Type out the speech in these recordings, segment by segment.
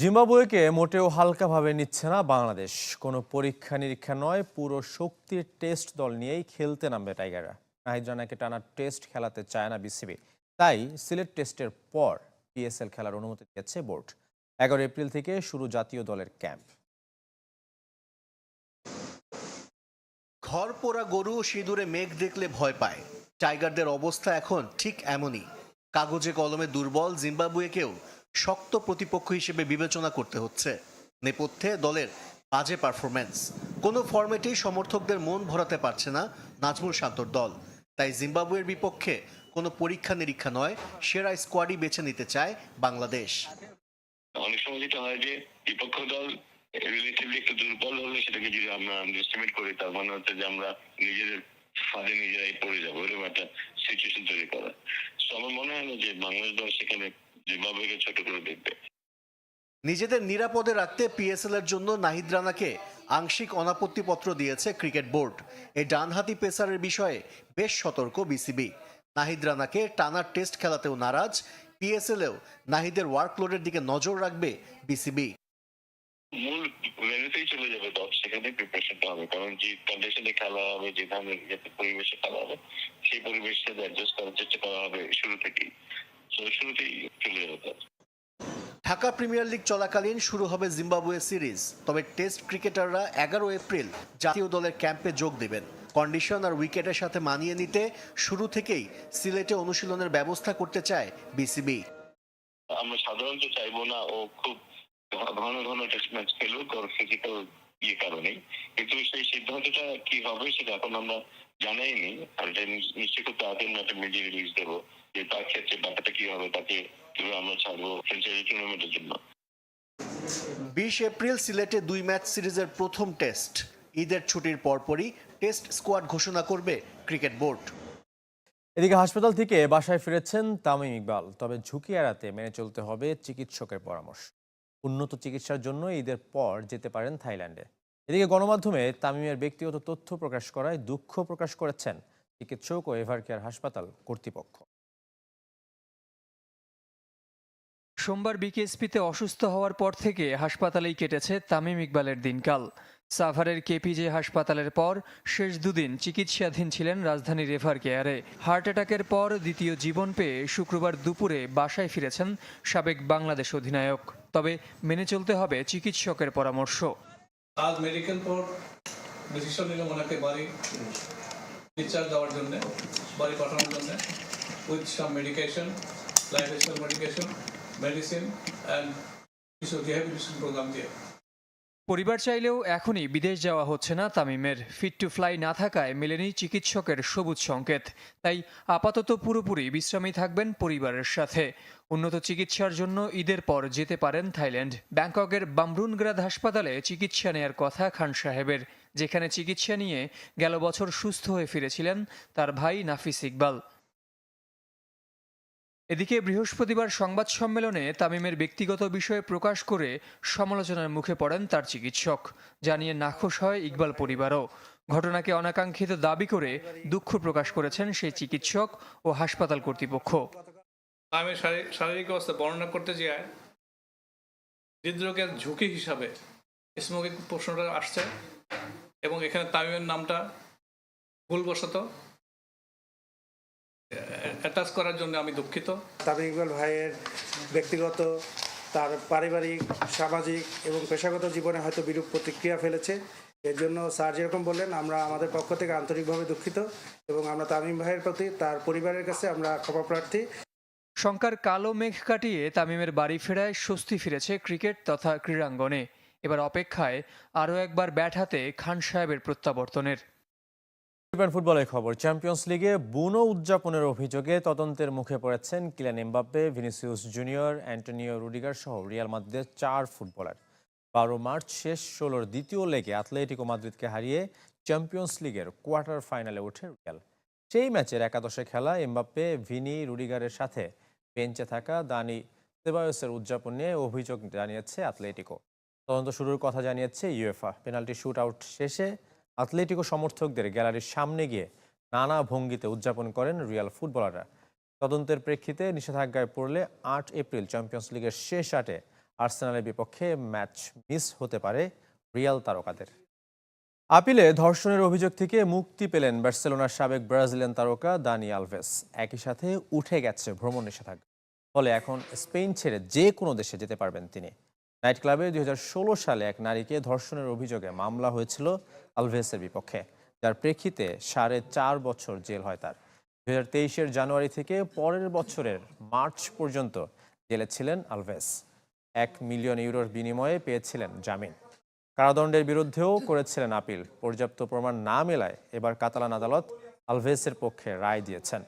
জিম্বাবুয়েকে মোটেও হালকাভাবে নিচ্ছে না বাংলাদেশ। কোনো পরীক্ষা নিরীক্ষা নয়, পুরো শক্তির টেস্ট দল নিয়েই খেলতে নামবে টাইগাররা। নাহিদ রানাকে টানা টেস্ট খেলাতে চায় না বিসিবি। তাই সিলেট টেস্টের পর পিএসএল খেলার অনুমতি দিয়েছে বোর্ড। এগারো এপ্রিল থেকে শুরু জাতীয় দলের ক্যাম্প। ঘর পোড়া গরু সিঁদুরে মেঘ দেখলে ভয় পায়। টাইগারদের অবস্থা এখন ঠিক এমনই। কাগজে কলমে দুর্বল জিম্বাবুয়েকেও শক্ত প্রতিপক্ষ হিসেবে বিবেচনা করতে হচ্ছে। নেপথ্যে দলের বাজে পারফরম্যান্স। কোনো ফরম্যাটেই সমর্থকদের মন ভরাতে পারছে না নাজমুল শান্তর দল। তাই জিম্বাবুয়ের বিপক্ষে কোনো পরীক্ষা নিরীক্ষা নয়, সেরা স্কোয়াডই বেছে নিতে চায় বাংলাদেশ। অনেক সময় যেটা হয় যে বিপক্ষ দল রিলেটিভলি একটু দুর্বল হলে সেটাকে যদি আমরা আন্ডারস্টিমেট করি, তার মানে হচ্ছে যে আমরা নিজেদের ফাঁদে নিজেরাই পড়ে যাব, এরকম একটা সিচুয়েশন তৈরি করা তো আমার মনে হয় না যে বাংলাদেশ দল সেখানে জিম্বাবুয়েকে ছোট করে দেখবে। নিজেদের নিরাপদে রাখতে পিএসএল এর জন্য নাহিদ রানাকে আংশিক অনাপত্তিপত্র দিয়েছে ক্রিকেট বোর্ড। এই ডানহাতি পেসারের বিষয়ে বেশ সতর্ক বিসিবি নাহিদ রানাকে টানার টেস্ট খেলাতেও নারাজ। পিএসএলেও নাহিদের ওয়ার্কলোডের দিকে নজর রাখবে বিসিবি মূল ভেন্যুতেই চলে যাবে দল সেখানে প্রিপারেশনটা হবে। কারণ যে কন্ডিশনে খেলা হবে যে ধরনের পরিবেশে খেলা হবে সেই পরিবেশের সাথে অ্যাডজাস্ট করার চেষ্টা করা হবে শুরু থেকেই। শুরুতেই চলে যাবে ঢাকা প্রিমিয়ার লিগ চলাকালীন শুরু হবে জিম্বাবুয়ে সিরিজ তবে টেস্ট ক্রিকেটাররা এগারো এপ্রিল জাতীয় দলের ক্যাম্পে যোগ দেবেন। কন্ডিশন আর উইকেটের সাথে মানিয়ে নিতে শুরু থেকেই সিলেটে অনুশীলনের ব্যবস্থা করতে চায় বিসিবি। আমরা সাধারণত চাইব না ও খুব ঘন ঘন টেস্ট ম্যাচ খেলুক ওর ফিজিক্যাল ইয়ে কারণেই। কিন্তু সেই সিদ্ধান্তটা কি হবে সেটা এখন আমরা জানাইনি। আর এটা নিশ্চয়ই খুব তাড়াতাড়ি একটা মিডিয়া রিলিজ দেবো। যে তার ক্ষেত্রে ব্যাপারটা কি হবে তাকে কীভাবে আমরা ছাড়বো ফ্রেঞ্চাইজি টুর্নামেন্টের জন্য? বিশ এপ্রিল সিলেটে দুই ম্যাচ সিরিজের প্রথম টেস্ট। ঈদের ছুটির পরপরই টেস্ট স্কোয়াড ঘোষণা করবে ক্রিকেট বোর্ড। এদিকে হাসপাতাল থেকে বাসায় ফিরেছেন তামিম ইকবাল তবে ঝুঁকি এড়াতে মেনে চলতে হবে চিকিৎসকের পরামর্শ। উন্নত চিকিৎসার জন্য ঈদের পর যেতে পারেন থাইল্যান্ডে। এদিকে গণমাধ্যমে তামিমের ব্যক্তিগত তথ্য প্রকাশ করায় দুঃখ প্রকাশ করেছেন চিকিৎসক ও এভার কেয়ার হাসপাতাল কর্তৃপক্ষ। সোমবার বিকেএসপিতে অসুস্থ হওয়ার পর থেকে হাসপাতালেই কেটেছে তামিম ইকবালের দিনকাল। সাভারের কেপিজে হাসপাতালের পর শেষ দুদিন চিকিৎসাধীন ছিলেন রাজধানীর রেভার কেয়ারে। হার্ট অ্যাটাকের পর দ্বিতীয় জীবন পেয়ে শুক্রবার দুপুরে বাসায় ফিরেছেন সাবেক বাংলাদেশ অধিনায়ক। তবে মেনে চলতে হবে চিকিৎসকের পরামর্শ। আজ মেডিকেল বোর্ড ডিসিশন ওনাকে বাড়ি ডিসচার্জ দেওয়ার জন্য, বাড়ি পাঠানোর জন্য, with some medication life medication medicine rehabilitation programme দিয়ে। পরিবার চাইলেও এখনই বিদেশ যাওয়া হচ্ছে না তামিমের। ফিট টু ফ্লাই না থাকায় মেলেনি চিকিৎসকের সবুজ সংকেত। তাই আপাতত পুরোপুরি বিশ্রামেই থাকবেন পরিবারের সাথে। উন্নত চিকিৎসার জন্য ঈদের পর যেতে পারেন থাইল্যান্ড। ব্যাংককের বামরুনগ্রাদ হাসপাতালে চিকিৎসা নেয়ার কথা খান সাহেবের। যেখানে চিকিৎসা নিয়ে গেল বছর সুস্থ হয়ে ফিরেছিলেন তার ভাই নাফিস ইকবাল। এদিকে বৃহস্পতিবার সংবাদ সম্মেলনে তামিমের ব্যক্তিগত বিষয়ে প্রকাশ করে সমালোচনার মুখে পড়েন তার চিকিৎসক। জানিয়ে নাখোশ হয় ইকবাল পরিবারও। ঘটনাকে অনাকাঙ্ক্ষিত দাবি করে দুঃখ প্রকাশ করেছেন সেই চিকিৎসক ও হাসপাতাল কর্তৃপক্ষ। আমি শারীরিক অবস্থা বর্ণনা করতে যাই হৃদরোগের ঝুঁকি হিসাবে স্মোকিং প্রশ্নটা আসছে এবং এখানে তামিমের নামটা ভুলবশত অ্যাটাচ করার জন্য আমি দুঃখিত। তামিম ইকবাল ভাইয়ের ব্যক্তিগত তার পারিবারিক সামাজিক এবং পেশাগত জীবনে হয়তো বিরূপ প্রতিক্রিয়া ফেলেছে। এর জন্য স্যার যেরকম বললেন আমরা আমাদের পক্ষ থেকে আন্তরিকভাবে দুঃখিত এবং আমরা তামিম ভাইয়ের প্রতি তার পরিবারের কাছে আমরা ক্ষমা প্রার্থী। শঙ্কার কালো মেঘ কাটিয়ে তামিমের বাড়ি ফেরায় স্বস্তি ফিরেছে ক্রিকেট তথা ক্রীড়াঙ্গনে। এবার অপেক্ষায় আরও একবার ব্যাট হাতে খান সাহেবের প্রত্যাবর্তনের। ফুটবলের খবর। চ্যাম্পিয়ন্স লিগে বুনো উদযাপনের অভিযোগে তদন্তের মুখে পড়েছেন Kylian Mbappe, Vinicius junior, Antonio Rudiger সহ রিয়াল মাদ্রিদের চার ফুটবলার। বারো মার্চ শেষ ষোলোর দ্বিতীয় লেগে অ্যাথলেটিকো মাদ্রিদকে হারিয়ে চ্যাম্পিয়ন্স লিগের কোয়ার্টার ফাইনালে ওঠে রিয়াল। সেই ম্যাচের একাদশে খেলা এমবাপ্পে, ভিনি রুডিগারের সাথে বেঞ্চে থাকা দানি সেবায়সের উদযাপন নিয়ে অভিযোগ জানিয়েছে অ্যাথলেটিকো তদন্ত শুরুর কথা জানিয়েছে ইউএফা। পেনাল্টি শুট আউট শেষে আথলেটিকো সমর্থকদের গ্যালারির সামনে গিয়ে নানা ভঙ্গিতে উদযাপন করেন রিয়াল ফুটবলাররা। তদন্তের প্রেক্ষিতে নিষেধাজ্ঞায় পড়লে আট এপ্রিল চ্যাম্পিয়ন্স লিগের শেষ আটে আর্সেনালের বিপক্ষে ম্যাচ মিস হতে পারে রিয়াল তারকাদের। আপিলে ধর্ষণের অভিযোগ থেকে মুক্তি পেলেন বার্সেলোনার সাবেক ব্রাজিলিয়ান তারকা দানি আলভেস। একই সাথে উঠে গেছে ভ্রমণ নিষেধাজ্ঞা। ফলে এখন স্পেন ছেড়ে যে কোনো দেশে যেতে পারবেন তিনি। নাইট ক্লাবে দুই হাজার ষোলো সালে এক নারীকে ধর্ষণের অভিযোগে মামলা হয়েছিল আলভেসের বিপক্ষে, যার প্রেক্ষিতে সাড়ে চার বছর জেল হয় তার। দুই হাজার জানুয়ারি থেকে পরের বছরের মার্চ পর্যন্ত জেলে ছিলেন আলভেস। এক মিলিয়ন ইউরোর বিনিময়ে পেয়েছিলেন জামিন। কারাদণ্ডের বিরুদ্ধেও করেছিলেন আপিল। পর্যাপ্ত প্রমাণ না মেলায় এবার কাতালান আদালত আলভেসের পক্ষে রায় দিয়েছেন।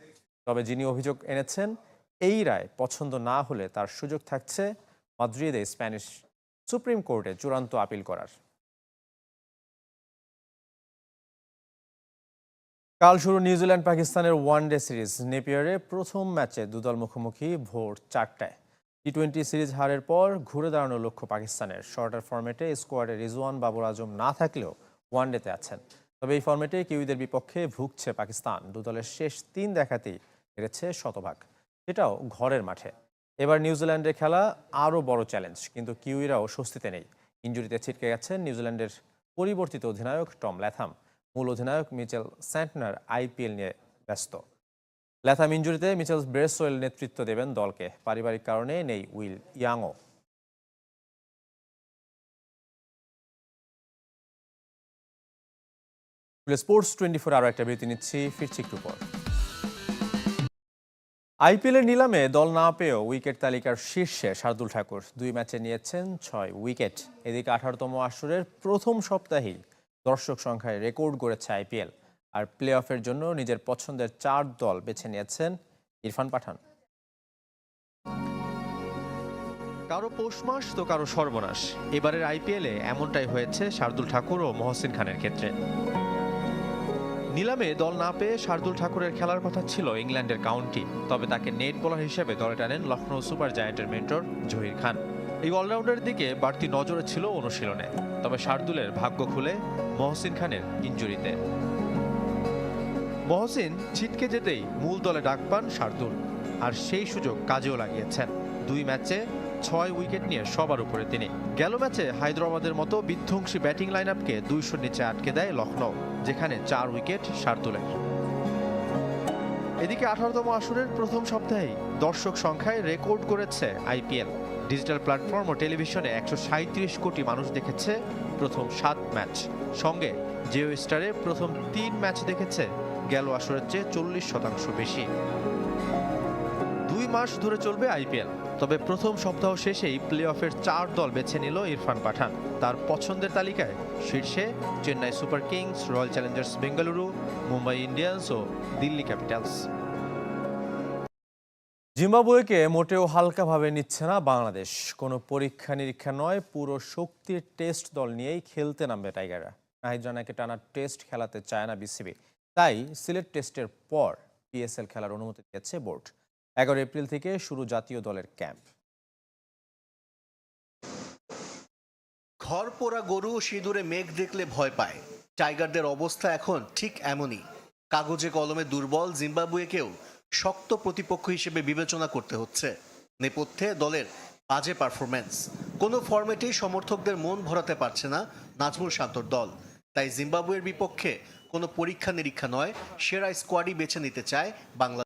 তবে যিনি অভিযোগ এনেছেন, এই রায় পছন্দ না হলে তার সুযোগ থাকছে মাদ্রিদে স্প্যানিশ সুপ্রিম কোর্টে চূড়ান্ত আপিল করার। কাল শুরু নিউজিল্যান্ড পাকিস্তানের ওয়ানডে সিরিজ। নেপিয়ারে প্রথম ম্যাচে দুদল মুখোমুখি ভোর চারটায়। টি টোয়েন্টি সিরিজ হারের পর ঘুরে দাঁড়ানোর লক্ষ্য পাকিস্তানের। শর্টার ফর্মেটে স্কোয়াডে রিজওয়ান বাবর আজম না থাকলেও ওয়ান ওয়ানডেতে আছেন। তবে এই ফর্মেটে কিউইদের বিপক্ষে ভুগছে পাকিস্তান। দুদলের শেষ তিন দেখাতেই হেরেছে শতভাগ। সেটাও ঘরের মাঠে। এবার নিউজিল্যান্ডের খেলা আরও বড় চ্যালেঞ্জ, কিন্তু কিউইরাও স্বস্তিতে নেই। ইঞ্জুরিতে ছিটকে গেছেন নিউজিল্যান্ডের পরিবর্তিত অধিনায়ক টম ল্যাথাম। মূল অধিনায়ক মিচেল স্যান্টনার আইপিএল নিয়ে ব্যস্ত। ল্যাথাম ইঞ্জুরিতে মিচেল ব্রেসওয়েল নেতৃত্ব দেবেন দলকে। পারিবারিক কারণে নেই উইল ইয়াংও। স্পোর্টস টোয়েন্টি ফোর আরও একটা বিরতি নিচ্ছি, ফিরছি একটু পর। আইপিএলের নিলামে দল না পেয়েও উইকেট তালিকার শীর্ষে শার্দুল ঠাকুর। দুই ম্যাচে নিয়েছেন ছয় উইকেট। এদিকে আঠারোতম আসরের প্রথম সপ্তাহেই দর্শক সংখ্যায় রেকর্ড গড়েছে আইপিএল। আর প্লে অফের জন্য নিজের পছন্দের চার দল বেছে নিয়েছেন ইরফান পাঠান। কারও পৌষ মাস তো কারও সর্বনাশ। এবারের আইপিএলে এমনটাই হয়েছে শার্দুল ঠাকুর ও মহসিন খানের ক্ষেত্রে। নিলামে দল না পেয়ে শার্দুল ঠাকুরের খেলার কথা ছিল ইংল্যান্ডের কাউন্টি, তবে তাকে নেট বোলার হিসেবে দলে টানেন লখনৌ সুপার জায়ান্টের মেন্টর জহির খান। এই অলরাউন্ডারের দিকে বাড়তি নজরে ছিল অনুশীলনে, তবে শার্দুলের ভাগ্য খুলে মহসিন খানের ইঞ্জুরিতে। মহসিন ছিটকে যেতেই মূল দলে ডাক পান শার্দুল, আর সেই সুযোগ কাজেও লাগিয়েছেন। দুই ম্যাচে ছয় উইকেট নিয়ে সবার উপরে তিনি। গেল ম্যাচে হায়দ্রাবাদের মতো বিধ্বংসী ব্যাটিং লাইন আপকে দুইশোর নিচে আটকে দেয় লখনৌ যেখানে চার উইকেট শার্দুলের এদিকে আঠারোতম আসরের প্রথম সপ্তাহেই দর্শক সংখ্যায় রেকর্ড করেছে আইপিএল ডিজিটাল প্ল্যাটফর্ম ও টেলিভিশনে একশো কোটি মানুষ দেখেছে প্রথম সাত ম্যাচ। সঙ্গে জিও স্টারে প্রথম তিন ম্যাচ দেখেছে, গেল আসরের চেয়ে চল্লিশ শতাংশ বেশি। দুই মাস ধরে চলবে আইপিএল তবে প্রথম সপ্তাহ শেষেই প্লে অফের চার দল বেছে নিল ইরফান পাঠান। তার পছন্দের তালিকায় শীর্ষে Chennai Super Kings, Royal Challengers Bengaluru, Mumbai Indians ও দিল্লি ক্যাপিটালস। জিম্বাবুয়েকে মোটেও হালকাভাবে নিচ্ছে না বাংলাদেশ। কোনো পরীক্ষা নিরীক্ষা নয়, পুরো শক্তির টেস্ট দল নিয়েই খেলতে নামবে টাইগাররা। নাহিদ রানাকে টানা টেস্ট খেলাতে চায় না বিসিবি। তাই সিলেট টেস্টের পর পিএসএল খেলার অনুমতি দিয়েছে বোর্ড। এগারো এপ্রিল থেকে শুরু জাতীয় দলের ক্যাম্প। ঘর পোড়া গরু সিঁদুরে মেঘ দেখলে ভয় পায়। টাইগারদের অবস্থা এখন ঠিক এমনই। কাগজে কলমে দুর্বল জিম্বাবুয়েকেও শক্ত প্রতিপক্ষ হিসেবে বিবেচনা করতে হচ্ছে। নেপথ্যে দলের বাজে পারফরম্যান্স। কোনো ফরম্যাটেই সমর্থকদের মন ভরাতে পারছে না নাজমুল শান্তর দল। তাই জিম্বাবুয়ের বিপক্ষে কোনো পরীক্ষা নিরীক্ষা নয়, সেরা স্কোয়াডই বেছে নিতে চায় বাংলা